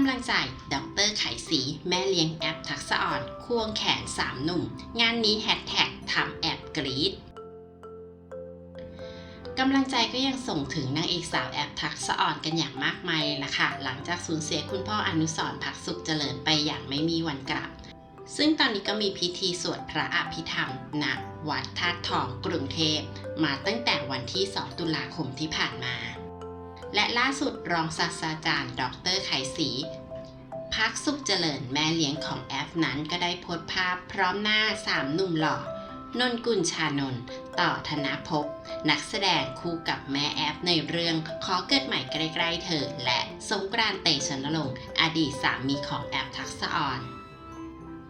ำลังใจดรไขสีแม่เลี้ยงแอปทักษะอ่อน ควงแขนสามหนุ่ม งานนี้แฮชแท็กทำแอปกรีดกำลังใจก็ยังส่งถึงนางเอกสาวแอปทักษะอ่อนกันอย่างมากมายเลยล่ะค่ะ หลังจากสูญเสียคุณพ่ออนุสรณ์พักสุขเจริญไปอย่างไม่มีวันกลับ ซึ่งตอนนี้ก็มีพิธีสวดพระอภิธรรมณวัดธาตุทองกรุงเทพ มาตั้งแต่วันที่ 2 ตุลาคมที่ผ่านมา และล่าสุดรองศาสตราจารย์ ดรไขศรีพักสุขเจริญแม่เลี้ยงของแอฟนั้นก็ได้โพสต์ภาพพร้อมหน้าสามหนุ่มหล่อนนกุลชานนท์ต่อธนภพ นักแสดงคู่กับแม่แอฟในเรื่องขอเกิดใหม่ใกล้ๆเธอ และสงกรานเตชนรงค์อดีตสามีของแอฟทักษะออน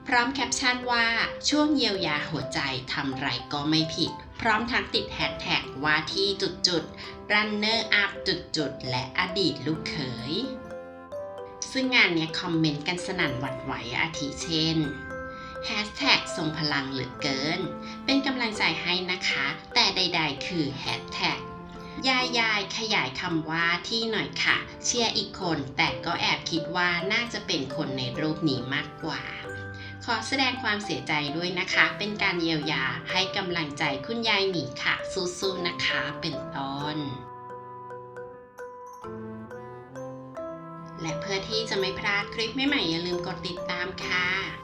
พร้อมแคปชั่นว่าช่วงเยียวยาหัวใจทำไรก็ไม่ผิด ร้อมทั้งติดแฮชแท็กว่าที่จุดๆ runner up จุดๆและอดีตลูกเขย ซึ่งงานเนี้ยคอมเมนต์กันสนั่นหวั่นไหวอาทิเช่นแฮชแท็กทรงพลังเหลือเกิน เป็นกำลังใจให้นะคะ แต่ใดๆ คือแฮชแท็กยายยายขยายคำว่าที่หน่อยค่ะ เชียร์อีกคนแต่ก็แอบคิดว่าน่าจะเป็นคนในรูปนี้มากกว่า ขอแสดงความเสียใจด้วยนะคะ เป็นการเยียวยาให้กำลังใจคุณยายหมีค่ะ สู้ๆนะคะ เป็นต้น และเพื่อที่จะไม่พลาดคลิปใหม่ๆอย่าลืมกดติดตามค่ะ